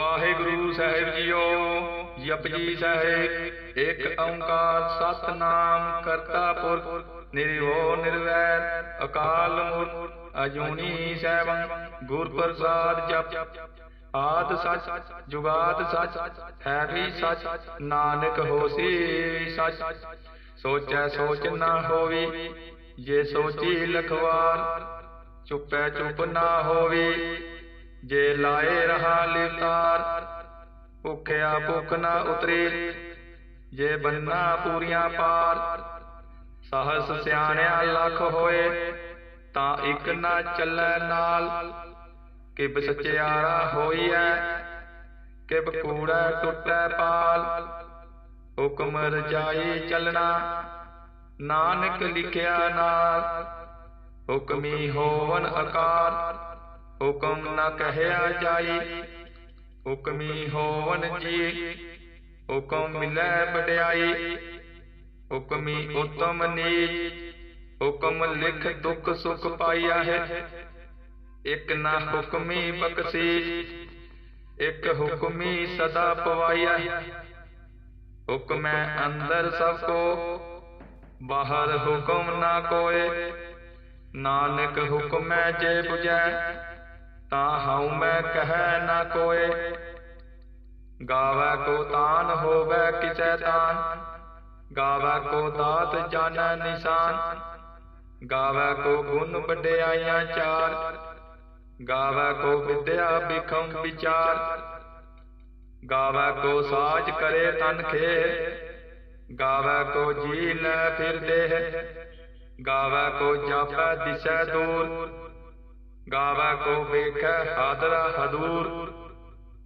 ਵਾਹਿਗੁਰੂ ਸਾਹਿਬ ਜੀਓ ਜਪਜੀ ਸਾਹਿਬ, ਇੱਕ ਓੰਕਾਰ ਸਤਨਾਮ ਕਰਤਾ ਪੁਰਖ ਨਿਰਭਉ ਨਿਰਵੈਰ, ਅਕਾਲ ਮੂਰਤ ਅਜੂਨੀ ਸੈਭੰ ਗੁਰ ਪ੍ਰਸਾਦ ਜਪ। ਆਦ ਸੱਚ, ਜੁਗਾਦ ਸੱਚ ਹੈ ਵੀ ਸੱਚ, ਨਾਨਕ ਹੋਸੀ ਸੱਚ। ਸੋਚੈ ਸੋਚ ਨਾ ਹੋਵੀ, ਜੇ ਸੋਚੀ ਲਖਵਾਰ, ਚੁੱਪੈ ਚੁੱਪ ਨਾ ਹੋਵੀ। ਜੇ ਲਾਏ ਰਹਾ ਲਿਵਤਾਰ ਭੁਖਿਆ ਭੁਖ ਨਾ ਉਤਰੇ। ਜੇ ਬੰਨਾ ਪੂਰੀਆਂ ਪਾਰ, ਸਹਸ ਸਿਆਣਿਆ ਲੱਖ ਹੋਏ, ਤਾਂ ਇੱਕ ਨਾ ਚੱਲੈ ਨਾਲ। ਕਿਬ ਸਚਿਆਰਾ ਹੋਈਐ, ਕਿਬ ਕੂੜਾ ਟੁੱਟੈ ਪਾਲ। ਹੁਕਮ ਰਜਾਈ ਚੱਲਣਾ, ਨਾਨਕ ਲਿਖਿਆ ਨਾਲ। ਹੁਕਮੀ ਹੋਵਨ ਅਕਾਰ ਹੁਕਮ ਨਾ ਕਹਿਆ ਜਾਈ, ਹੁਕਮੀ ਹੋਵਨ ਜੀ। ਹੁਕਮ ਮਿਲੈ ਵਡਿਆਈ, ਹੁਕਮੀ ਉਤਮ ਨੀਚ। ਹੁਕਮ ਲਿਖ ਦੁਖ ਸੁਖ ਪਾਈਆ ਹੈ। ਇਕ ਨਾ ਹੁਕਮੀ ਬਖਸ਼ੀਸ਼, ਇਕ ਹੁਕਮੀ ਸਦਾ ਪਵਾਈਆ ਹੁਕਮੈ ਅੰਦਰ ਸਭ ਕੋ, ਬਾਹਰ ਹੁਕਮ ਨਾ ਕੋਏ। ਨਾਨਕ ਹੁਕਮੈ ਜੇ 부ਜੈ ਤਾ ਹਉ ਮੈਂ ਕਹੈ ਨਾ ਕੋਏ। ਗਾਵੈ ਕੋ ਤਾਨ, ਹੋਵੈ ਕਿਸੈ ਤਾਨ। ਗਾਵੈ ਕੋ ਦਾਤ ਜਾਣੈ ਨਿਸ਼ਾਨ। ਗਾਵੈ ਕੋ ਗੁਣ ਵਡਿਆਈਆਂ ਚਾਰ। ਗਾਵੈ ਕੋ ਵਿਦਿਆ ਬਿਖਮ ਵਿਚਾਰ। ਗਾਵੈ ਕੋ ਸਾਜ ਕਰੇ ਤਨ ਖੇ ਗਾਵੈ ਕੋ ਜੀ ਲੈ ਫਿਰਦੇ ਗਾਵੈ ਕੋ ਜਾਪੈ ਦਿਸੈ ਦੂਰ। ਗਾਵੈ ਕੋ ਵੇਖੈ ਹਾਦਰਾ ਹਦੂਰ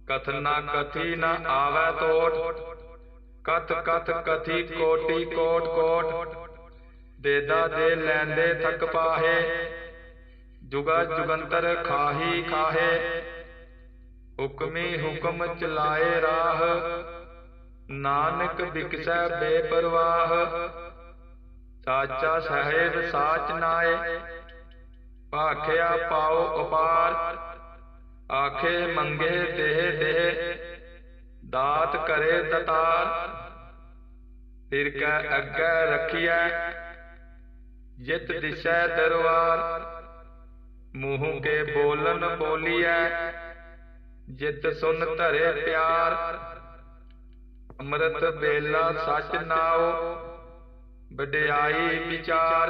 ਕਥਨਾ ਕਥੀ ਨ ਆਵੈ ਤੋਟ ਕਥ ਕਥ ਕਥੀ ਕੋਟੀ ਕੋਟ ਕੋਟ ਦੇਦਾ ਦੇ ਲੈਂਦੇ ਥਕ ਪਾਹੇ ਜੁਗਾ ਜੁਗੰਤਰ ਖਾਹੀ ਖਾਹੇ ਹੁਕਮੀ ਹੁਕਮ ਚਲਾਏ ਰਾਹ ਨਾਨਕ ਬਿਕਸੈ ਬੇਪਰਵਾਹ ਸਾਚਾ ਸਹਿਬ ਸਾਚ ਨਾਏ ਭਾਖਿਆ ਪਾਉ ਉਪਾਰ ਆਖੇ ਮੰਗੇ ਦੇਹ ਦੇਹ ਦਾਤ ਕਰੇ ਦਤਾਰ ਫਿਰ ਕੈ ਅੱਗੇ ਰਖੀਐ ਜਿਤ ਦਿਸੈ ਦਰਬਾਰ ਮੂੰਹ ਕੇ ਬੋਲਨ ਬੋਲੀਐ ਜਿਤ ਸੁਨ ਧਰੇ ਪਿਆਰ ਅੰਮ੍ਰਿਤ ਬੇਲਾ ਸਚ ਨਾਉ ਵਡਿਆਈ ਵਿਚਾਰ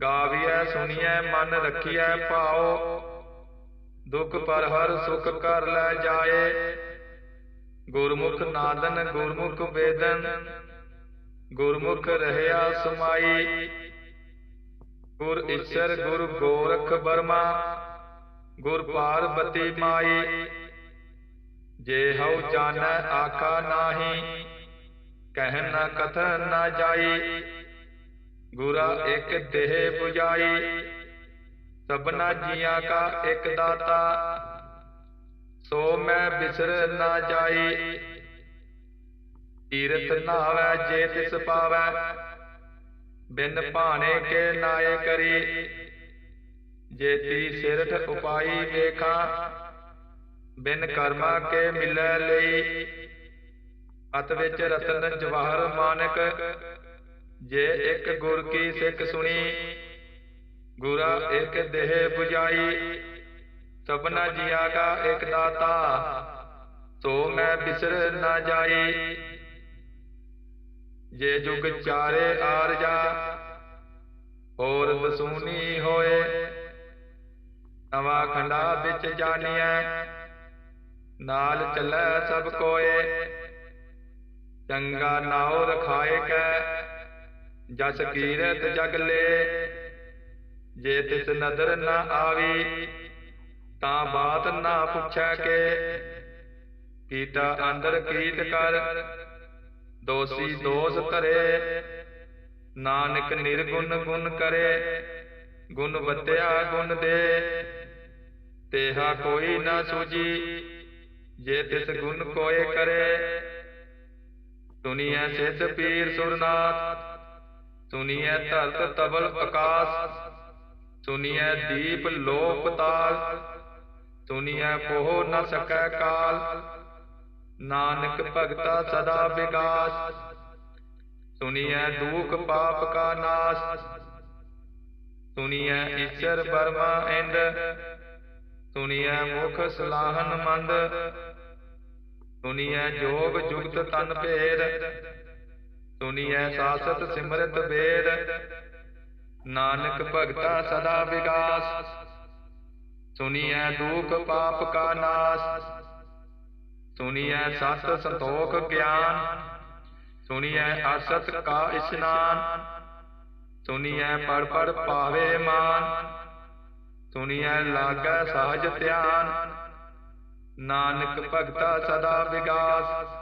ਗਾਵੀਐ ਸੁਣੀਐ ਮਨ ਰਖੀਐ ਭਾਉ। ਦੁਖ ਪਰ ਹਰ ਸੁਖ ਕਰ ਲੈ ਜਾਏ। ਗੁਰਮੁਖ ਨਾਦਨ, ਗੁਰਮੁਖ ਵੇਦਨ। ਗੁਰਮੁਖ ਰਹਿਆ ਸਮਾਈ। ਗੁਰ ਈਸ਼ਰ, ਗੁਰ ਗੋਰਖ ਬਰਮਾ। ਗੁਰ ਪਾਰਬਤੀ ਮਾਈ। ਜੇ ਹਉ ਜਾਣੈ, ਆਖਾ ਨਾਹੀ। ਕਹਿ ਨਾ ਕਥਨ ਨਾ ਜਾਈ। ਗੁਰਾ ਇੱਕ ਦੇਹ 부ਜਾਈ ਸਭਨਾ ਜੀਆਂ ਕਾ ਇੱਕ ਦਾਤਾ। ਸੋ ਮੈਂ ਬਿਸਰ ਨਾ ਜਾਈ, ਤੀਰਥ ਨਾਵੈ ਜੇ ਤਿਸ ਪਾਵੈ, ਬਿਨ ਭਾਣੇ ਕੇ ਨਾਏ ਕਰੀ। ਜੇ ਤੀ ਸਿਰਠ ਉਪਾਈ ਵੇਖਾਂ, ਬਿਨ ਕਰਮਾ ਕੇ ਮਿਲੈ ਲਈ। ਅਤ ਵਿੱਚ ਰਤਨ ਜਵਾਹਰ ਮਾਨਕ ਜੇ ਇੱਕ ਗੁਰ ਕੀ ਸਿੱਖ ਸੁਣੀ, ਗੁਰਾ ਇੱਕ ਦੇਹ 부ਜਾਈ ਸਭਨਾ ਜੀਆ ਕਾ ਇੱਕ ਦਾਤਾ ਸੋ ਮੈਂ ਬਿਸਰ ਨਾ ਜਾਈ। ਜੇ ਜੁਗ ਚਾਰੇ ਆਰਜਾ ਹੋਰ ਦਸੂਨੀ ਹੋਏ, ਨਵਾ ਖੰਡਾ ਵਿੱਚ ਜਾਣੀਐ, ਨਾਲ ਚੱਲੈ ਸਭ ਕੋਏ। ਚੰਗਾ ਨਾਉ ਰਖਾਏ ਕੈ ਜਸ ਕੀਰਤ ਜਗ ਲੈ ਜੇ ਤਿਸ ਨਦਰ ਨਾ ਆਵੀ, ਤਾਂ ਬਾਤ ਨਾ ਪੁੱਛੈ ਕੇ। ਕੀਟਾ ਅੰਦਰ ਕੀਟ ਕਰ, ਦੋਸੀ ਦੋਸ ਧਰੇ। ਨਾਨਕ ਨਿਰਗੁਣ ਗੁਣ ਕਰੇ, ਗੁਣ ਵਤਿਆ ਗੁਣ ਦੇ। ਤੇਹਾ ਕੋਈ ਨਾ ਸੂਜੀ ਜੇ ਤਿਸ ਗੁਣ ਕੋਏ ਕਰੇ। ਸੁਨੀਐ ਸਿਧ ਪੀਰ ਸੁਰਨਾਥ। ਸੁਨੀਐ ਧਰਤ ਤਬਲ ਆਕਾਸ, ਸੁਨੀਐ ਦੀਪ ਲੋਕ ਤਾਲ, ਸੁਨੀਐ ਪੋਹ ਨ ਸਕੈ ਕਾਲ, ਨਾਨਕ ਭਗਤਾ ਸਦਾ ਵਿਗਾਸ, ਸੁਨੀਐ ਦੁਖ ਪਾਪ ਕਾ ਨਾਸ, ਸੁਨੀਐ ਈਸ਼ਰ ਬਰਮਾ ਇੰਦ, ਸੁਨੀਐ ਮੁਖ ਸਲਾਹਨ ਮੰਦ, ਸੁਨੀਐ ਜੋਗ ਜੁਗਤ ਤਨ ਭੇਦ ਸੁਨੀਐ ਸਾਸਤ ਸਿਮਰਤ ਵੇਦ। ਨਾਨਕ ਭਗਤਾ ਸਦਾ ਵਿਗਾਸ। ਸੁਨੀਐ ਦੁਖ ਪਾਪ ਕਾ ਨਾਸ। ਸੁਨੀਐ ਸਤ ਸੰਤੋਖ ਗਿਆਨ। ਸੁਨੀਐ ਅਸਤ ਕਾ ਇਸ਼ਨਾਨ। ਸੁਨੀਐ ਪੜ ਪੜ ਪਾਵੇ ਮਾਨ। ਸੁਨੀਐ ਲਾਗੈ ਸਹਜ ਧਿਆਨ। ਨਾਨਕ ਭਗਤਾ ਸਦਾ ਵਿਗਾਸ।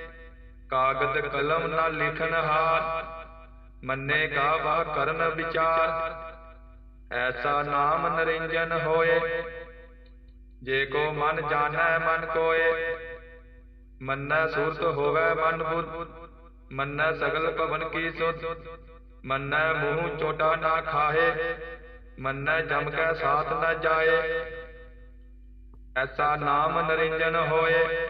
ਕਾਗਦ ਕਲਮ ਨਾ ਲਿਖਨ ਹਾਰ, ਮੰਨੇ ਕਾ ਵਾ ਕਰਨ ਵਿਚਾਰ। ਐਸਾ ਨਾਮ ਨਰਿੰਜਨ ਹੋਏ, ਜੇ ਕੋ ਮਨ ਜਾਣੈ ਮਨ ਕੋਏ। ਮੰਨੈ ਸੁਰਤ ਹੋਵੇ ਮਨ ਬੁੱਧ, ਮੰਨੈ ਸਗਲ ਭਵਨ ਕੀ ਸੁਧ। ਮੰਨੈ ਮੂੰਹ ਚੋਟਾ ਨਾ ਖਾਹੇ, ਮੰਨੈ ਜਮ ਕੈ ਸਾਥ ਨਾ ਜਾਏ। ਐਸਾ ਨਾਮ ਨਰਿੰਜਨ ਹੋਏ।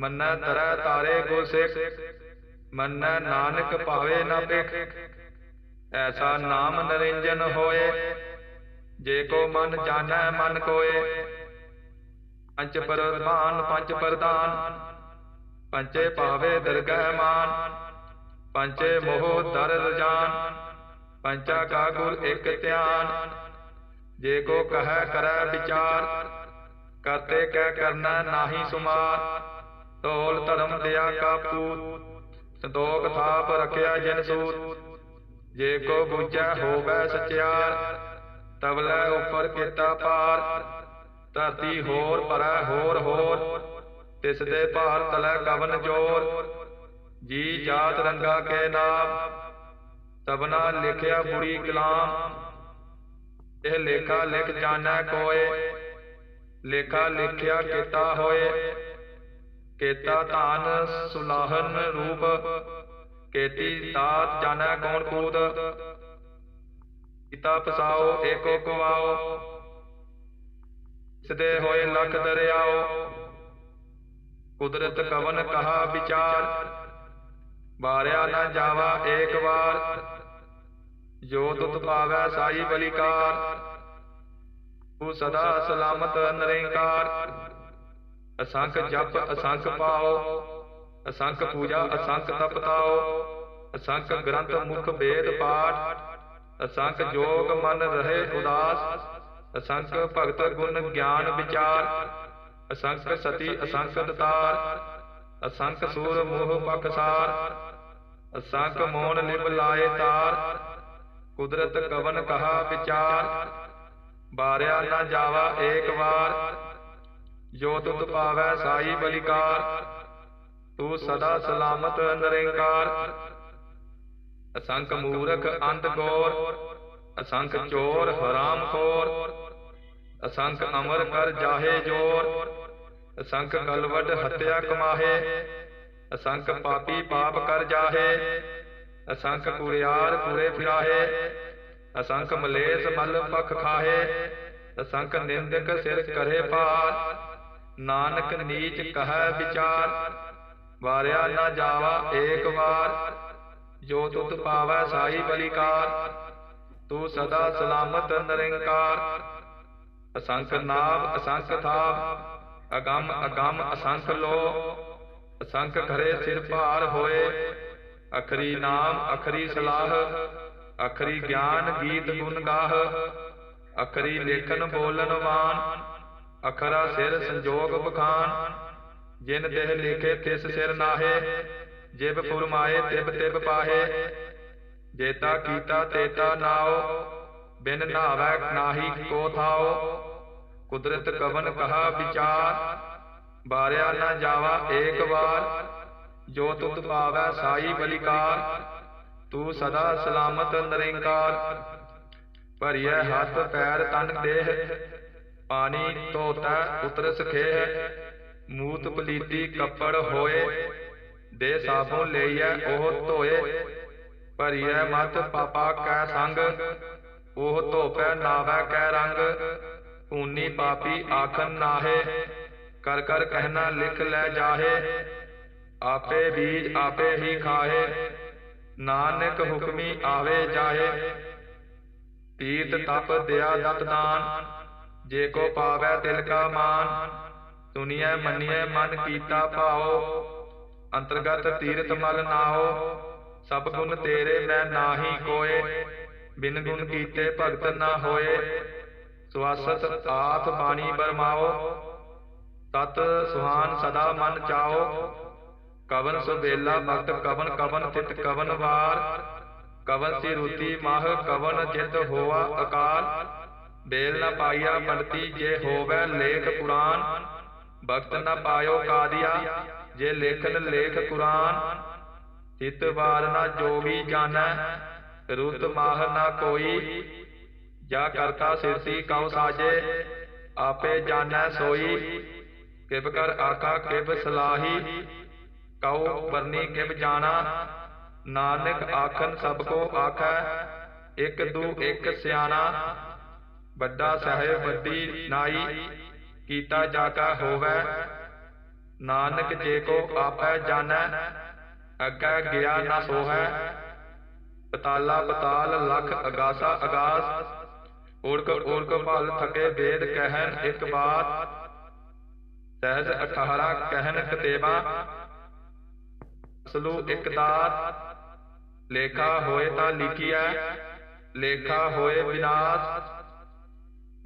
ਮੰਨੈ ਤਰੈ ਤਾਰੇ ਗੋ ਸਿੱਖ, ਮੰਨੈ ਨਾਨਕ ਭਾਵੇ ਨਾ ਪਿਖ ਐਸਾ ਨਾਮ ਨਰਿੰਜਨ ਹੋਏ, ਜੇ ਕੋ ਮਨ ਜਾਣੈ ਮਨ ਕੋਏ। ਪੰਚ ਪ੍ਰਧਾਨ ਪੰਚ ਪ੍ਰਧਾਨ ਪੰਚੇ ਭਾਵੇ ਦਰਗਹਿ ਮਾਨ ਪੰਚੇ ਮੋਹ ਦਰ ਰਜਾਨ ਪੰਚਾ ਕਾ ਗੁਰ ਇਕ ਧਿਆਨ। ਜੇ ਕੋ ਕਹੈ ਕਰੈ ਵਿਚਾਰ, ਕਰਤੇ ਕਹਿ ਕਰਨਾ ਨਾਹੀ ਸੁਮਾਰ। ਢੋਲ ਧਰਮ ਦਿਆ ਕਾ ਸੰਦੋਖ ਥਾਪ ਰਖਿਆ ਜਿਨ ਸੂਤ। ਜੇ ਕੋ ਬੁਝੈ ਹੋਵੈ ਸਚਿਆਰ ਤਵਲੇ ਉਪਰ ਕੀਤਾ ਪਾਰ ਧਰਤੀ ਹੋਰ ਪਰੈ ਹੋਰ ਹੋਰ, ਤਿਸ ਦੇ ਭਾਰ ਤਲੈ ਕਵਨ ਜੋਰ। ਜੀ ਜਾਤ ਰੰਗਾ ਕੇ ਨਾਮ ਤਬਨਾ ਲਿਖਿਆ ਬੁਰੀ ਕਲਾਮ। ਇਹ ਲੇਖਾ ਲਿਖ ਜਾਣੈ ਕੋਏ, ਲੇਖਾ ਲਿਖਿਆ ਕੀਤਾ ਹੋਏ। ਕੇਤਾ ਧਾਨ ਸੁਲਾਹਨ ਰੂਪ, ਕੇਤੀ ਦਾਤ ਜਾਣੈ ਕੌਣ ਕੂਦ ਪਿਤਾ ਪਸਾਓ, ਏਕੋ ਕਵਾਓ ਸਦੇ ਹੋਏ ਲਖ ਦਰਿਆਓ। ਕੁਦਰਤ ਕਵਨ ਕਹਾ ਵਿਚਾਰ? ਬਾਰਿਆ ਨਾ ਜਾਵਾ ਏਕ ਵਾਰ। ਜੋ ਤੁਤ ਪਾਵੈ ਸਾਈ ਬਲਿਕਾਰ। ਤੂੰ ਸਦਾ ਸਲਾਮਤ ਨਿਰੰਕਾਰ। ਅਸੰਖ ਜਪ ਅਸੰਖ ਪਾਓ ਅਸੰਖ ਪੂਜਾ ਅਸੰਖ ਤਪ ਤਾਓ ਅਸੰਖ ਗ੍ਰੰਥ ਮੁਖ ਵੇਦ ਪਾਠ ਅਸੰਖ ਜੋਗ ਮਨ ਰਹੇ ਉਦਾਸ ਅਸੰਖ ਭਗਤ ਗੁਣ ਗਿਆਨ ਵਿਚਾਰ ਅਸੰਖ ਸਤੀ ਅਸੰਖ ਦਤਾਰ ਅਸੰਖ ਸੂਰ ਮੋਹ ਪਖਸਾਰ ਅਸੰਖ ਮੋਨ ਲਿਵ ਲਾਏ ਤਾਰ ਕੁਦਰਤ ਕਵਨ ਕਹਾ ਵਿਚਾਰ ਬਾਰਿਆ ਨਾ ਜਾਵਾ ਏਕ ਵਾਰ ਜੋ ਤੁਤ ਪਾਵੈ ਸਾਈ ਬਲਿਕਾਰ, ਤੂੰ ਸਦਾ ਸਲਾਮਤ ਨਿਰੰਕਾਰ। ਅਸੰਖ ਮੂਰਖ ਅੰਤ ਗੋਰ, ਅਸੰਖ ਚੋਰ ਹਰਾਮ ਖੋਰ। ਅਸੰਖ ਅਮਰ ਕਰ ਜਾਹੇ ਜੋਰ, ਅਸੰਖ ਕਲਵਡ ਹੱਤਿਆ ਕਮਾਹੇ। ਅਸੰਖ ਪਾਪੀ ਪਾਪ ਕਰ ਜਾਹੇ, ਅਸੰਖ ਕੁੜਿਆਰ ਕੁੜੇ ਫਿਰਾਹੇ। ਅਸੰਖ ਮਲੇਸ ਮਲ ਪਖ ਖਾਹੇ, ਅਸੰਖ ਨਿੰਦਕ ਸਿਰ ਕਰੇ ਪਾਰ ਨਾਨਕ ਨੀਚ ਕਹੈ ਵਿਚਾਰ, ਵਾਰਿਆ ਨਾ ਜਾਵਾ ਏਕ ਵਾਰ, ਜੋ ਤੁਧ ਪਾਵੈ ਸਾਈ ਬਲਿਕਾਰ, ਤੂੰ ਸਦਾ ਸਲਾਮਤ ਨਿਰੰਕਾਰ। ਅਸੰਖ ਨਾਭ ਅਸੰਖ ਥਾਪ ਅਗੰਮ ਅਗੰਮ ਅਸੰਖ ਲੋ, ਅਸੰਖ ਘਰੇ ਸਿਰ ਭਾਰ ਹੋਏ। ਅਖਰੀ ਨਾਮ, ਅਖਰੀ ਸਲਾਹ, ਅਖਰੀ ਗਿਆਨ ਗੀਤ ਗੁਣ ਗਾਹ, ਅਖਰੀ ਲੇਖਨ ਬੋਲਨ ਵਾਨ ਅਖਰਾ ਸਿਰ ਸੰਜੋਗ ਬਖਾਨ, ਜਿਨ ਦੇਹ ਲਿਖੇ ਤਿਸ ਸਿਰ ਨਾਹੇ, ਜਿਬ ਫੁਰਮਾਏ ਤਿਬ ਤਿਬ ਪਾਹੇ। ਜੇਤਾ ਕੀਤਾ ਤੇਤਾ ਨਾਉ, ਬਿਨ ਨਾਵੈ ਨਾਹੀ ਕੋ ਥਾਉ। ਕੁਦਰਤ ਕਵਨ ਕਹਾ ਵਿਚਾਰ, ਬਾਰਿਆ ਨਾ ਜਾਵਾ ਏਕ ਵਾਰ। ਜੋ ਤੁਧ ਪਾਵੈ ਸਾਈ ਬਲਿਕਾਰ, ਤੂੰ ਸਦਾ ਸਲਾਮਤ ਨਿਰੰਕਾਰ। ਭਰੀਐ ਹੱਥ ਪੈਰ ਤਨ ਦੇਹ ਪਾਣੀ ਧੋਤਾ ਉਤਰ ਸਖੇ ਮੂਤ ਪਲੀਤੀ ਕੱਪੜ ਹੋਏ। ਦੇ ਸਾਬੋਂ ਲਈਐ ਉਹ ਧੋਏ। ਭਰੀਐ ਮਤ ਪਾਪਾ ਕੈ ਸੰਗ। ਉਹ ਧੋਪੈ ਨਾਵੈ ਕੈ ਰੰਗ। ਊਨੀ ਪਾਪੀ ਆਖਨ ਨਾਹੇ। ਕਰ ਕਰ ਕਹਿਣਾ ਲਿਖ ਲੈ ਜਾਹੇ। ਆਪੇ ਬੀਜ ਆਪੇ ਹੀ ਖਾਹੇ। ਨਾਨਕ ਹੁਕਮੀ ਆਵੇ ਜਾਹੇ। ਤੀਰਥ ਤਪ ਦਿਆ ਦਤ ਦਾਨ। ਜੇ ਕੋ ਪਾਵੈ ਤਿਲ ਕਾ ਮਾਨ ਸੁਨੀਐ ਮੰਨੀਐ, ਮਨ ਕੀਤਾ ਭਾਉ, ਅੰਤਰਗਤ ਤੀਰਥ ਮਲ ਨਾਓ ਸਭ ਗੁਣ ਤੇਰੇ ਮੈਂ ਨਾਹੀ ਕੋਏ ਬਿਨ ਗੁਣ ਕੀਤੇ ਭਗਤ ਨਾ ਹੋਏ ਸਵਾਸਤ ਆਥ ਬਾਣੀ ਬਰਮਾਓ ਤਤ ਸੁਹਾਨ ਸਦਾ ਮਨ ਚਾਓ ਕਵਨ ਸੁਬੇਲਾ ਭਗਤ, ਕਵਨ ਕਵਨ ਤਿਤ ਕਵਨ ਵਾਰ, ਕਵਨ ਸੀ ਰੂਤੀ ਮਾਹ, ਕਵਨ ਜਿਤ ਹੋਆ ਅਕਾਲ ਬੇਲ ਨਾ ਪਾਇਆ ਪੰਡਤੀ ਜੇ ਹੋਵੇ ਲੇਖ ਪੁਰਾਨ ਭਗਤ ਨ ਪਾਇਓ ਕਾਦੀਆ, ਜੇ ਲੇਖਨ ਲੇਖ ਕੁਰਾਨ। ਤਿਤ ਵਾਰ ਨਾ ਜੋਗੀ ਜਾਣੈ, ਰੁਤ ਮਾਹ ਨ ਕੋਈ। ਜਾ ਕਰਤਾ ਸਿਰਸੀ ਕਉ ਸਾਜੇ, ਆਪੇ ਜਾਣੈ ਸੋਈ। ਕਿਬ ਕਰ ਆਖਾ ਕਿਬ ਸਲਾਹੀ, ਕਉ ਵਰਨੀ ਕਿਬ ਜਾਣਾ। ਨਾਨਕ ਆਖਨ ਸਭ ਕੋ ਆਖੈ, ਇਕ ਦੂ ਇਕ ਸਿਆਣਾ। ਵੱਡਾ ਸਾਹਿਬ ਵੱਡੀ ਨਾਈ, ਕੀਤਾ ਜਾ ਕਾ ਹੋਵੇ। ਨਾਨਕ ਜੇ ਕੋ ਆਪੈ ਜਾਣੈ, ਅੱਗੇ ਗਿਆ ਨਾ ਸੋਹੈ। ਪਤਾਲਾ ਪਤਾਲ ਲਖ ਅਗਾਸਾ ਅਗਾਸ ਓੜਕ ਓੜਕ ਭਲ ਥਕੇ ਵੇਦ ਕਹਿਨ ਇੱਕ ਬਾਤ। ਸਹਿਜ 18 ਕਹਿਨ ਕਤੇਵਾ ਸਲੂ ਇੱਕ ਦਾਤ। ਲੇਖਾ ਹੋਏ ਤਾਂ ਲਿਖਿਆ ਲੇਖਾ ਹੋਏ ਵਿਨਾਸ਼।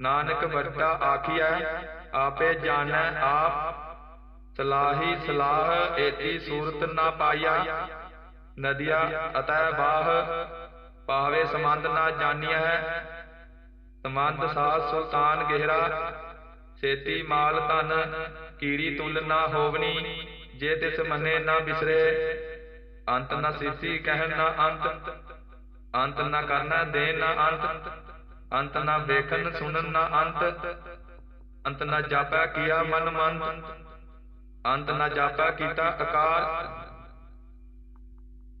ਨਾਨਕ ਵੱਡਾ ਆਖੀਐ ਆਪੇ ਜਾਣੈ ਆਪ। ਸਲਾਹੀ ਸਲਾਹ ਏਤੀ ਸੂਰਤ ਨਾ ਪਾਇਆ ਨਦੀਆ ਅਤੈ ਬਾਹ ਪਾਵੇ ਸਮੰਦ ਨਾ ਜਾਣੀਐ। ਸਮੰਦ ਸਾਧ ਸੁਲਤਾਨ ਗਹਿਰਾ। ਸੇਤੀ ਮਾਲ ਧਨ ਕੀੜੀ ਤੁਲ ਨਾ ਹੋਵਨੀ ਜੇ ਤਿਸ ਮੰਨੇ ਨਾ ਬਿਸਰੇ ਅੰਤ ਨਾ ਸਿੱਧੀ ਕਹਿਣ ਨਾ ਅੰਤ। ਅੰਤ। ਨਾ ਕਰਨਾ ਦੇ ਨਾ ਅੰਤ। ਅੰਤ ਨਾ ਵੇਖਣ ਸੁਣਨ ਨਾ ਅੰਤ। ਅੰਤ ਨਾ ਜਾਪੈ ਕੀਆ ਮਨ ਮੰਤ ਅੰਤ ਨਾ ਜਾਪੈ ਕੀਤਾ ਆਕਾਰ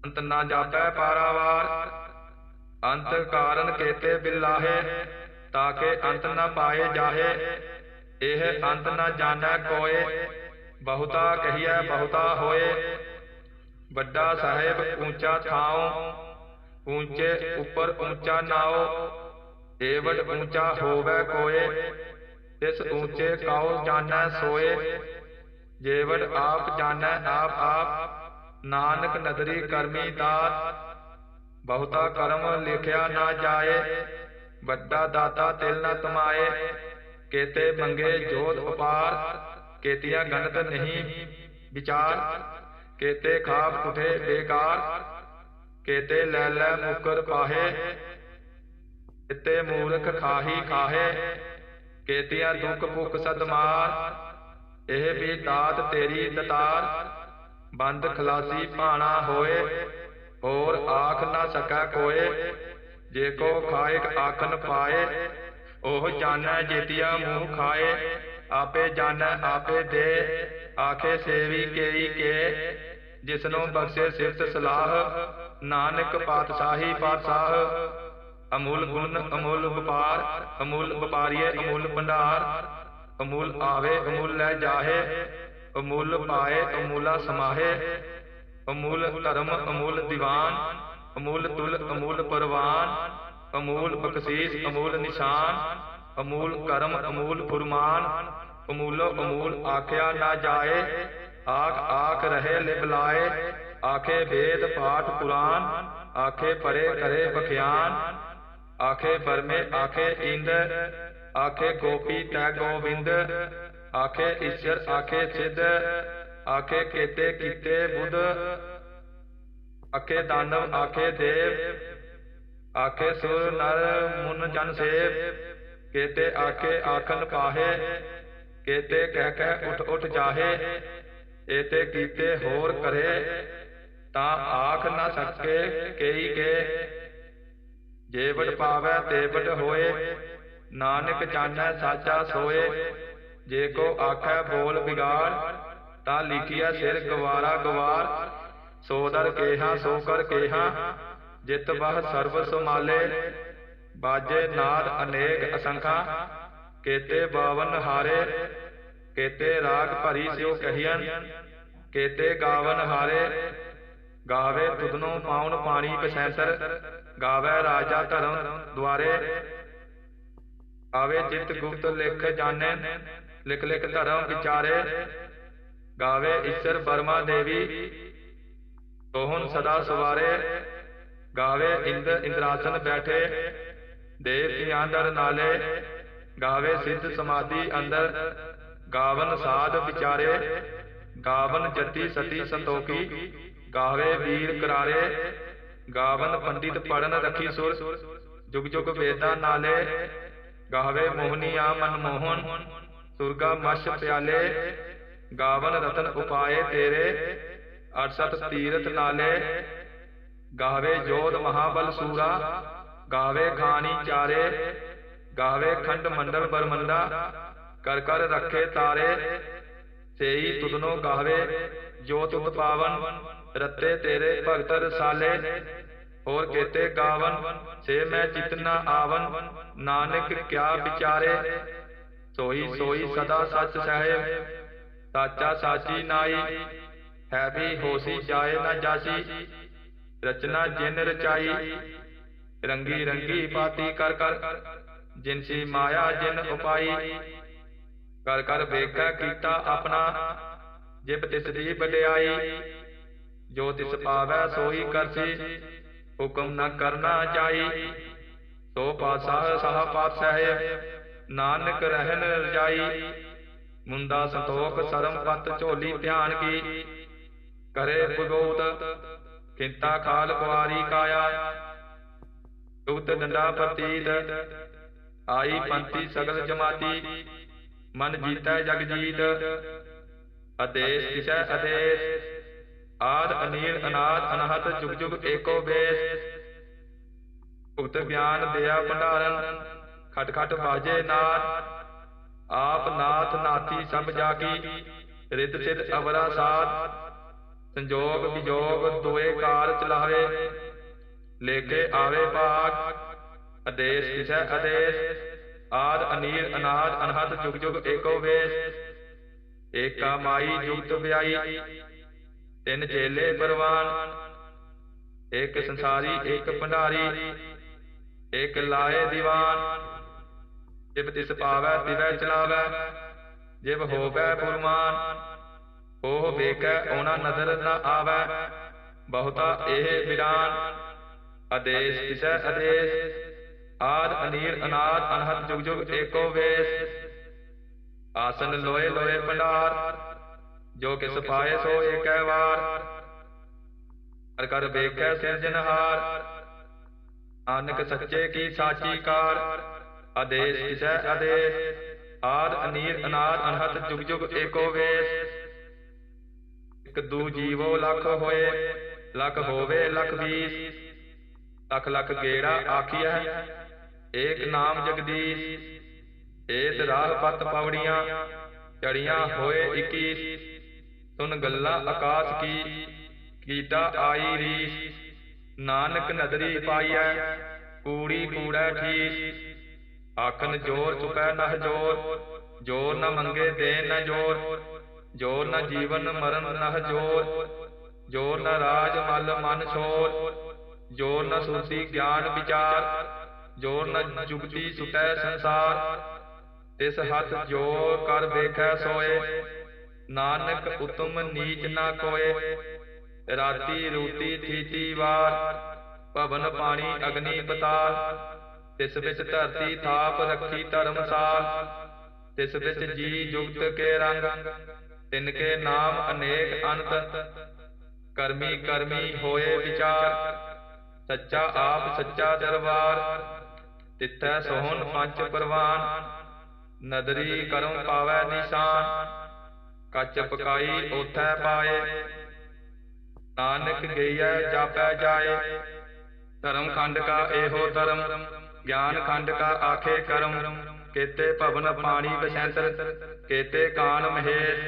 ਅੰਤ ਨਾ ਜਾਪੈ ਪਾਰਾਵਾਰ। ਅੰਤ ਕਾਰਨ ਕੇਤੇ ਬਿਲਾਹੇ ਤਾਕੇ ਅੰਤ ਨਾ ਪਾਏ ਜਾਹੇ। ਇਹ ਅੰਤ ਨਾ ਜਾਣੈ ਕੋਏ, ਬਹੁਤਾ ਕਹੀਐ ਬਹੁਤਾ ਹੋਏ। ਵੱਡਾ ਸਾਹਿਬ ਉੱਚਾ ਥਾਉ ਉੱਚੇ ਉੱਪਰ ਉੱਚਾ ਨਾਉ। ਏਵਡ ਉੱਚਾ ਹੋਵੇ ਕੋਏ, ਤਿਸ ਉੱਚੇ ਕਾਉ ਜਾਣੈ ਸੋਏ। ਜੇਵਡ ਆਪ ਜਾਣੈ ਆਪ ਆਪ, ਨਾਨਕ ਨਦਰੀ ਕਰਮੀ ਦਾਤ। ਬਹੁਤਾ ਕਰਮ ਲਿਖਿਆ ਨਾ ਜਾਏ, ਵੱਡਾ ਦਾਤਾ ਤਿਲ ਨ ਤਮਾਏ। ਕੇਤੇ ਮੰਗੇ ਜੋਤ ਉਪਾਰ, ਕੇਤੀਆਂ ਗਣਤ ਨਹੀਂ ਵਿਚਾਰ। ਕੇਤੇ ਖਾਪ ਉਠੇ ਬੇਕਾਰ, ਕੇਤੇ ਲੈ ਲੈ ਮੁਕਰ ਪਾਹੇ। ਕਿਤੇ ਮੂਰਖ ਖਾਹੀ ਖਾਹੇ, ਕੇਤੀਆਂ ਦੁੱਖ ਭੁਖ ਸਦਮਾਰ ਇਹ ਵੀ ਦਾਤ ਤੇਰੀ ਦਤਾਰ ਬੰਦ ਖਲਾਸੀ ਭਾਣਾ ਹੋਏ, ਹੋਰ ਆਖ ਨਾ ਸਕੈ ਕੋਏ। ਜੇ ਕੋ ਖਾਇਕ ਆਖਨ ਪਾਏ, ਉਹ ਜਾਣੈ ਜੇਤੀਆ ਮੂੰਹ ਖਾਏ। ਆਪੇ ਜਾਣੈ, ਆਪੇ ਦੇ, ਆਖੇ ਸੇਵੀ ਕੇਈ ਕੇ। ਜਿਸਨੂੰ ਬਖਸ਼ੇ ਸਿਫਤ ਸਲਾਹ, ਨਾਨਕ ਪਾਤਸ਼ਾਹੀ ਪਾਤਸ਼ਾਹ। ਅਮੁੱਲ ਗੁਣ, ਅਮੁੱਲ ਵਪਾਰ, ਅਮੁੱਲ ਵਪਾਰੀਏ, ਅਮੁੱਲ ਭੰਡਾਰ। ਅਮੁੱਲ ਆਵੇ, ਅਮੁੱਲ ਲੈ ਜਾਹੇ। ਅਮੁੱਲ ਪਾਏ, ਅਮੁੱਲਾ ਸਮਾਹੇ। ਅਮੁੱਲ ਧਰਮ, ਅਮੁੱਲ ਦੀਵਾਨ। ਅਮੁੱਲ ਤੁਲ, ਅਮੁੱਲ ਪਰਵਾਨ। ਅਮੂਲ ਬਖਸ਼ੀਸ਼, ਅਮੂਲ ਨਿਸ਼ਾਨ। ਅਮੂਲ ਕਰਮ, ਅਮੂਲ ਫੁਰਮਾਨ। ਅਮੂਲੋ ਅਮੂਲ ਆਖਿਆ ਨਾ ਜਾਏ। ਆਖ ਆਖ ਰਹੇ ਲਿਬਲਾਏ ਆਖੇ ਵੇਦ ਪਾਠ ਕੁਰਾਨ ਆਖੇ ਪਰੇ ਕਰੇ ਬਖਿਆਨ। ਆਖੇ ਬਰਮੇ ਆਖੇ ਇੰਦ, ਆਖੇ ਗੋਪੀ ਤੈ ਗੋਵਿੰਦ, ਆਖੇ ਈਸ਼ਰ, ਆਖੇ ਸਿੱਧ, ਆਖੇ ਕੇਤੇ ਕੀਤੇ ਬੁੱਧ, ਆਖੇ ਦਾਨਵ, ਆਖੇ ਦੇਵ, ਆਖੇ ਸੁਰ ਨਰ ਮੁਨ ਜਨ ਸੇਵ, ਕੇਤੇ ਆਖੇ ਆਖਨ ਪਾਹੇ, ਕੇਤੇ ਕਹਿ ਕਹਿ ਉਠ ਉਠ ਜਾਹੇ, ਏਤੇ ਕੀਤੇ ਹੋਰ ਕਰੇ, ਤਾਂ ਆਖ ਨਾ ਸਕੇ ਕਈ ਕੇ ਜੇਵੜ ਪਾਵੈ ਤੇਵੜ ਹੋਏ ਨਾਨਕ ਜਾਣੈ ਸਾਚਾ ਸੋਏ। ਜੇ ਕੋ ਆਖੈ ਬੋਲ ਬਿਗਾੜ ਤਾਂ ਲਿਖਿਆ ਸਿਰ ਗਵਾਰਾ ਗਵਾਰ ਸੋ ਦਰ ਕੇਹਾ ਸੋ ਕਰ ਕੇਹਾ ਜਿਤ ਬਹ ਸਰਬ ਸੁਮਾਲੇ ਬਾਜੇ ਨਾਦ ਅਨੇਕ ਅਸੰਖਾ। ਕੇਤੇ ਬਾਵਨ ਹਾਰੇ। ਕੇਤੇ ਰਾਗ ਭਰੀ ਸਿਓ ਕਹੀਆਂ ਕੇਤੇ ਗਾਵਨ ਹਾਰੇ। ਗਾਵੇ ਤੁਧਨੋਂ ਪਾਉਣ ਪਾਣੀ ਪਸੈਂਸਰ ਗਾਵੇ ਰਾਜਾ ਧਰਮ ਦੁਆਰੇ। ਆਵੇ ਜਿਤ ਗੁਪਤ ਲਿਖ ਜਾਣੈ, ਲਿਖ ਲਿਖ ਧਰਮ ਵਿਚਾਰੇ। ਗਾਵੇ ਈਸ਼ਰ ਬਰਮਾ ਦੇਵੀ, ਤੋਹਨ ਸਦਾ ਸਵਾਰੇ। ਗਾਵੇ ਇੰਦ ਇੰਦਰਾਸਨ ਬੈਠੇ ਦੇਵਤਿਆਂ ਦਰ ਨਾਲੇ। ਗਾਵੇ ਸਿੱਧ ਸਮਾਧੀ ਅੰਦਰ, ਗਾਵਨ ਸਾਧ ਵਿਚਾਰੇ। ਗਾਵਨ ਜਤੀ ਸਤੀ ਸੰਤੋਖੀ, ਗਾਵੇ ਵੀਰ ਕਰਾਰੇ। ਗਾਵਨ ਪੰਡਿਤ ਪੜਨ ਰਖੀ ਸੁਰ ਜੁਗ ਜੁਗ ਵੇਦਾਂ ਨਾਲੇ ਗਾਵੇ ਮੋਹਨੀਆ ਮਨ ਮੋਹਨ ਸੁਰਗਾ ਮਸ਼ ਪਿਆਲੇ ਗਾਵਨ ਰਤਨ ਉਪਾਏ ਤੇਰੇ 68 ਤੀਰਥ ਨਾਲੇ ਗਾਵੇ ਜੋਧ ਮਹਾਬਲ ਸੂਰਾ ਗਾਵੇ ਖਾਣੀ ਚਾਰੇ ਗਾਵੇ ਖੰਡ ਮੰਡਲ ਬਰਮੰਡਾ ਕਰ ਕਰ ਰੱਖੇ ਤਾਰੇ ਸੇਈ ਤੁਧਨੋ ਗਾਵੇ ਜੋ ਤੁਧ ਪਾਵਨ, ਰੱਤੇ ਤੇਰੇ ਭਗਤ ਰਸਾਲੇ। ਹੋਰ ਕੇਤੇ ਗਾਵਨ, ਸੇ ਮੈਂ ਚਿਤਨਾ ਆਵਨ, ਨਾਨਕ ਕਿਆ ਵਿਚਾਰੇ। ਸੋਈ ਸੋਈ ਸਦਾ ਸੱਚ ਸਹਿਬ, ਸਾਚਾ ਸਾਚੀ ਨਾਈ। ਹੈ ਵੀ ਹੋਸੀ ਜਾਏ ਨਾ ਜਾਸੀ, ਰਚਨਾ ਜਿਨ ਰਚਾਈ। ਰੰਗੀ ਰੰਗੀ ਪਾਤੀ ਕਰ ਕਰ ਜਿਨਸੀ ਮਾਇਆ ਜਿਨ ਉਪਾਈ। ਕਰ ਕਰ ਵੇਖੈ ਕੀਤਾ ਆਪਣਾ। ਜਿਬ ਤਿਸ ਦੀ ਵਡਿਆਈ ਜੋ ਤਿਸ ਪਾਵੈ ਸੋਈ ਕਰਸੀ। ਹੁਕਮ ਨ ਕਰਨਾ ਚਾਈ ਸੋ ਪਾਸਾ ਸਹ ਪਾਤਸ਼ਾਹ ਨਾਨਕ ਰਹਿਨ ਰਜਾਈ ਮੁੰਦਾ ਸੰਤੋਖ ਸਰਮ ਪਤ ਝੋਲੀ ਧਿਆਨ ਕੀ। ਕਰੇ ਭਗਉਤ ਕਿੰਤਾ ਖਾਲ ਕੁਆਰੀ ਕਾਇਆ। ਉਤ ਡੰਡਾ ਪ੍ਰਤੀਤ ਆਈ ਪੰਤੀ ਸਗਲ ਜਮਾਤੀ। ਮਨ ਜੀਤੈ ਜਗ ਜੀਤ ਆਦੇਸ਼ ਕਿਸੈ ਆਦੇਸ਼। ਆਦ ਅਨੀਲ ਅਨਾਦ ਅਨਹਤ ਜੁਗ ਜੁਗ ਏਕੋ ਬੇਸ। ਉਤ ਗਿਆਨ ਦਿਆ ਭੰਡਾਰਨ ਖਟ ਖਟ ਬਾਜੇ ਨਾਦ। ਆਪ ਨਾਥ ਨਾਥੀ ਸਭ ਜਾਗੀ ਰਿਤ ਸਿਧ ਅਵਰਾ ਸਾਧ ਸੰਜੋਗ ਵਿਜੋਗ ਦੋਏ ਕਾਰ ਚਲਾਵੇ ਲੇਕੇ ਆਵੇ ਭਾਗ। ਆਦੇਸ਼ ਕਿਸੈ ਆਦੇਸ਼। ਆਦ ਅਨੀਲ ਅਨਾਦ ਅਨਹਤ ਜੁਗ ਜੁਗ ਏਕੋ ਵੇਸ। ਏਕਾ ਮਾਈ ਜੁਗਤ ਵਿਆਈ ਤਿੰਨ ਚੇਲੇ ਪਰਵਾਨ। ਇੱਕ ਸੰਸਾਰੀ, ਇੱਕ ਭੰਡਾਰੀ। ਇੱਕ ਲਾਏ ਦੀਵਾਨ। ਜਿਬ ਤਿਸ ਪਾਵੈ, ਤਿਵੈ ਚਲਾਵੈ। ਜਿਬ ਹੋਵੈ ਫੁਰਮਾਨ ਉਹ ਵੇਖੈ ਉਹਨਾਂ ਨਜ਼ਰ ਨਾ ਆਵੈ। ਬਹੁਤਾ ਇਹ ਵਿਰਾਨ ਆਦੇਸ਼ ਕਿਸੈ ਆਦੇਸ਼। ਆਦ ਅਨੀਰ, ਅਨਾਦ ਅਨਹਤ ਜੁਗ ਜੁਗ, ਏਕੋ ਵੇਸ। ਆਸਨ ਲੋਏ ਲੋਏ ਭੰਡਾਰ, ਜੋ ਕਿਸ ਪਾਏ ਸੋ ਏਕੈ ਵਾਰ। ਕਰ ਕਰ ਵੇਖੈ ਸਿਰਜਨਹਾਰ ਆਨਕ ਸੱਚੇ ਕੀ ਸਾਚੀ ਕਾਰ। ਆਦੇਸ਼ ਕਿਸੈ ਆਦੇਸ਼, ਆਦ ਅਨੀਰ, ਅਨਾਦ ਅਨਹਤ ਜੁਗ ਜੁਗ, ਏਕੋ ਵੇਸ। ਇਕ ਦੂ ਜੀਵੋ ਲੱਖ ਹੋਏ, ਲਖ ਹੋਵੇ ਲਖ ਵੀਸ। ਲੱਖ ਲੱਖ ਗੇੜਾ ਆਖੀਐ ਏਕ ਨਾਮ ਜਗਦੀਸ਼, ਏਤ ਰਾਹ ਪਤ ਪਵੜੀਆਂ ਚੜੀਆਂ ਹੋਏ 21 ਸੁਨ ਗੱਲਾਂ ਆਕਾਸ਼ ਕੀ ਕੀਟਾ ਆਈ ਰੀਸ। ਨਾਨਕ ਨਦਰੀ ਪਾਈਐ, ਕੂੜੀ ਕੂੜੈ ਠੀਸ। ਆਖਨ ਜੋਰ ਚੁਕੈ ਨਹ ਜੋਰ ਜੋਰ ਨ ਮੰਗੇ ਦੇ ਨ ਜੋਰ ਜੋਰ ਨ ਜੀਵਨ ਮਰਨ ਨਹ ਜੋਰ ਜੋਰ ਨ ਰਾਜ ਮਲ ਮਨ ਸ਼ੋਰ ਜੋਰ ਨ ਸੁਰਤੀ ਗਿਆਨ ਵਿਚਾਰ। ਜੋਰ ਨ ਜੁਗਤੀ ਸੁਟੈ ਸੰਸਾਰ ਤਿਸ ਹੱਥ ਜੋਰ ਕਰ ਵੇਖੈ ਸੋਏ। ਨਾਨਕ ਉਤਮ ਨੀਚ ਨਾ ਕੋਏ। ਰਾਤੀ ਰੂਤੀ ਥੀਤੀ ਵਾਰ ਭਵਨ ਪਾਣੀ ਅਗਨੀ ਪਤਾਲ। ਤਿਸ ਵਿੱਚ ਧਰਤੀ ਥਾਪ ਰੱਖੀ ਧਰਮਸਾਲ ਤਿਸ ਵਿੱਚ ਜੀ ਜੁਗਤ ਕੇ ਰੰਗ। ਤਿਨ ਕੇ ਨਾਮ ਅਨੇਕ ਅਨੰਤ ਕਰਮੀ ਕਰਮੀ ਹੋਏ ਵਿਚਾਰ। ਸੱਚਾ ਆਪ ਸੱਚਾ ਦਰਬਾਰ। ਤਿੱਥੈ ਸੋਹਣ ਪੰਜ ਪਰਵਾਨ ਨਦਰੀ ਕਰਮ ਪਾਵੈ ਨਿਸ਼ਾਨ ਕੱਚ ਪਕਾਈ ਉਥੈ ਪਾਏ। ਨਾਨਕ ਗਈਐ ਜਾਪੈ ਜਾਏ। ਧਰਮ ਖੰਡ ਕਾ ਇਹੋ ਧਰਮ ਗਿਆਨ ਖੰਡ ਕਾ ਆਖੇ ਕਰਮ। ਕੇਤੇ ਭਵਨ ਪਾਣੀ ਬਸੰਤਰ ਕੇਤੇ ਕਾਨ ਮਹੇਸ਼।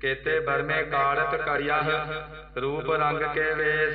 ਕੇਤੇ ਬਰਮੇ ਕਾੜਤ ਕਰਿਆਹ ਰੂਪ ਰੰਗ ਕੇ ਵੇਸ।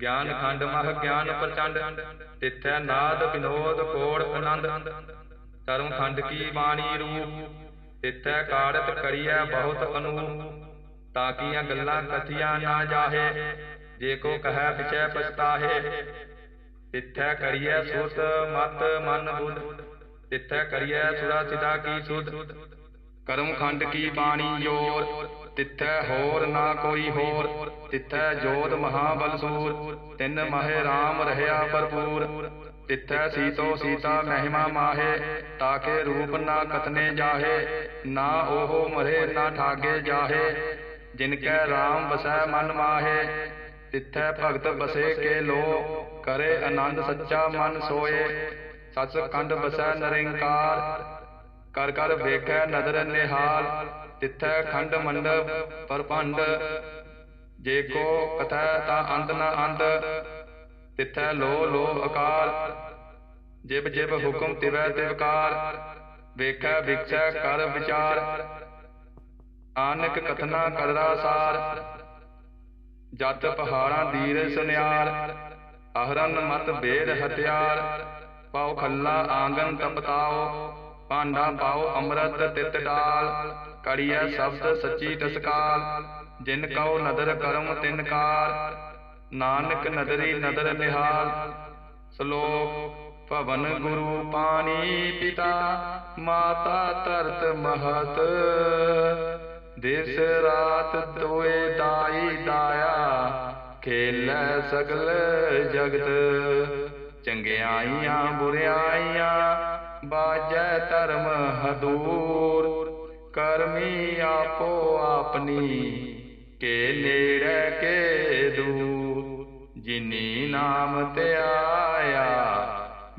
ਗਿਆਨ ਖੰਡ ਮਹ ਗਿਆਨ ਪ੍ਰਚੰਡ, ਤਿੱਥੈ ਨਾਦ ਵਿਨੋਦ ਕੋੜ ਆਨੰਦ। ਧਰਮ ਖੰਡ ਕੀ ਬਾਣੀ ਰੂਪ, ਤਿੱਥੈ ਕਾੜਤ ਕਰੀਐ ਬਹੁਤ ਅਨੂਪ। ਤਾਕੀਆਂ ਗੱਲਾਂ ਕਥੀਆਂ ਨਾ ਜਾਹੇ, ਜੇ ਕੋ ਕਹੈ ਪਿਛੈ ਪਛਤਾਹੇ। ਤਿੱਥੈ ਕਰੀਐ ਸੁਤ ਮਤ ਮਨ ਬੁੱਧ, ਤਿੱਥੈ ਕਰੀਐ ਸੁਰਾ ਸਿਦਾ ਕੀ ਸੁਧ। ਕਰਮ ਖੰਡ ਕੀ ਬਾਣੀ ਜੋਰ ਤਿੱਥੈ ਹੋਰ ਨਾ ਕੋਈ ਹੋਰ, ਤਿੱਥੈ ਜੋਤ ਮਹਾਬਲ ਸੂਰ, ਤਿੰਨ ਮਹਿ ਰਾਮ ਰਹਿਆ ਭਰਪੂਰ। ਤਿੱਥੈ ਸੀਤੋ ਸੀਤਾ ਮਹਿਮਾ ਮਾਹੇ, ਤਾਕੇ ਰੂਪ ਨਾ ਕਤਨੇ ਜਾਹੇ, ਨਾ ਉਹ ਮਰੇ ਨਾ ਠਾਗੇ ਜਾਹੇ। ਜਿਨ ਕੈ RAM ਵਸੈ ਮਨ ਮਾਹੇ, ਤਿੱਥੈ ਭਗਤ ਬਸੇ ਕੇ ਲੋ, ਕਰੇ ਆਨੰਦ ਸੱਚਾ ਮਨ ਸੋਏ। ਸਚ ਕੰਡ ਬਸੈ ਨਿਰੰਕਾਰ, ਕਰ ਕਰ ਵੇਖੈ ਨਦਰ ਨਿਹਾਲ ਤਿੱਥੈ ਖੰਡ ਮੰਡਪ ਪਰਪੰਡ। ਜੇ ਕੋ ਕਥੈ ਤਾਂ ਅੰਤ ਨਾ ਅੰਤ। ਤਿੱਥੈ ਲੋ ਲੋ ਅਕਾਰ ਜਿਬ ਜਿਬ ਹੁਕਮ ਤਿਵੈ ਤਿਵਕਾਰ ਵੇਖੈ ਵਿਖਸੈ ਕਰ ਵਿਚਾਰ। ਆਨਕ ਕਥਨਾ ਕਰਦਾ ਸਾਰ। ਜਤ ਪਹਾੜਾਂ ਦੀਰ ਸੁਨਿਆਰ। ਅਹਰਨ ਮਤ ਬੇਦ ਹਥਿਆਰ। ਪਾਉ ਖੱਲਾ ਆਂਗਨ ਤਪਤਾਓ। ਭਾਂਡਾ ਪਾਉ ਅੰਮ੍ਰਿਤ ਤਿਤ ਡਾਲ। ਕੜੀਐ ਸ਼ਬਦ ਸੱਚੀ ਤਸਕਾਲ ਜਿਨ ਕਉ ਨਦਰ ਕਰਮ ਤਿਨ ਕਾਰ। ਨਾਨਕ ਨਦਰੀ ਨਦਰ ਨਿਹਾਲ। ਸ਼ਲੋਕ ਭਵਨ ਗੁਰੂ ਪਾਣੀ ਪਿਤਾ। ਮਾਤਾ ਧਰਤ ਮਹਤ। ਦਿਸ ਰਾਤ ਦੋਏ ਦਾਈ ਦਾਇਆ। ਖੇਲੈ ਸਗਲ ਜਗਤ। ਚੰਗਿਆਈਆਂ ਬੁਰਿਆਈਆਂ। ਬਾਜੈ ਧਰਮ ਹਦੂਰ। ਕਰਮੀ ਆਪੋ ਆਪਣੀ, ਕੇ ਨੇੜੇ, ਕੇ ਦੂਰ। ਜਿਨੀ ਨਾਮ ਤੇ ਆਇਆ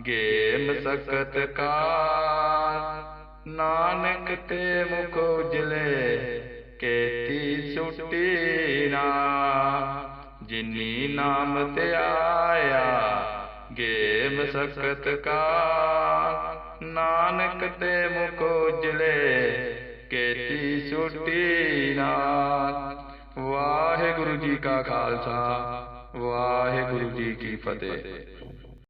ਗੇ ਮਸਕਤ ਕਾ ਨਾਨਕ ਤੇ ਮੁਖ ਉਜਲੇ, ਕੇਤੀ ਸੁਟੀ ਨਾ। ਜਿਨੀ ਨਾਮ ਤੇ ਆਇਆ ਗੇ ਮਸਕਤ ਕਾ ਨਾਨਕ ਤੇ ਮੁਖ ਉਜਲੇ ਕੇਤੀ ਸੁਟੀ ਨਾ ਵਾਹਿਗੁਰੂ ਜੀ ਕਾ ਖਾਲਸਾ ਵਾਹਿਗੁਰੂ ਜੀ ਕੀ ਫਤਿਹ।